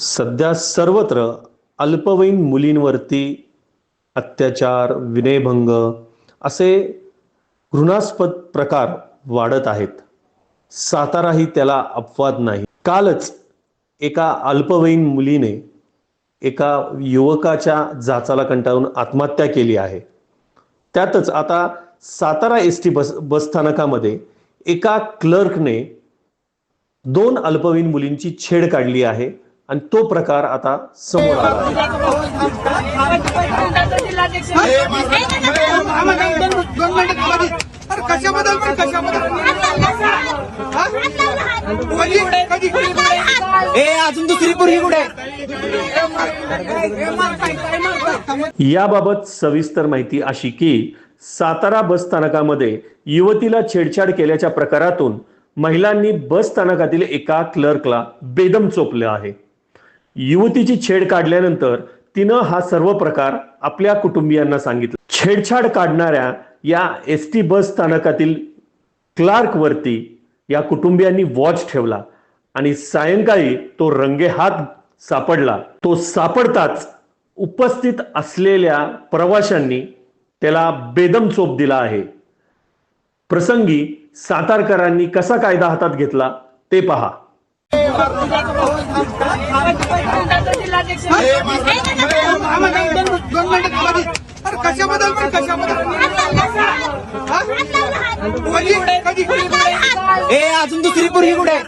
सध्या सर्वत्र अल्पवयीन मुलींवरती अत्याचार विनयभंग असे घृणास्पद प्रकार वाढत आहेत. साताराही त्याला अपवाद नाही. कालच एका अल्पवयीन मुलीने एका युवकाच्या जाचाला कंटाळून आत्महत्या केली आहे. त्यातच आता सातारा एस टी बस बसस्थानकामध्ये एका क्लर्कने दोन अल्पवयीन मुलींची छेड काढली आहे. आणि तो प्रकार आता समोर अजून दुसरी याबाबत सविस्तर माहिती अशी की सातारा बस स्थानकामध्ये युवतीला छेडछाड केल्याच्या प्रकारातून महिलांनी बस स्थानकातील एका क्लर्कला बेदम चोपले आहे. युवतीची छेड काढल्यानंतर तिनं हा सर्व प्रकार आपल्या कुटुंबियांना सांगितला. छेडछाड काढणाऱ्या या एस टी बस स्थानकातील क्लार्कवरती या कुटुंबियांनी वॉच ठेवला आणि सायंकाळी तो रंगेहात सापडला. तो सापडताच उपस्थित असलेल्या प्रवाशांनी त्याला बेदम चोप दिला आहे. प्रसंगी सातारकरांनी कसा कायदा हातात घेतला ते पहा. दोन मिनिटं अरे कशाबद्दल पण कशाबद्दल कधी ए अजून दुसरी पूर्वी कुठे?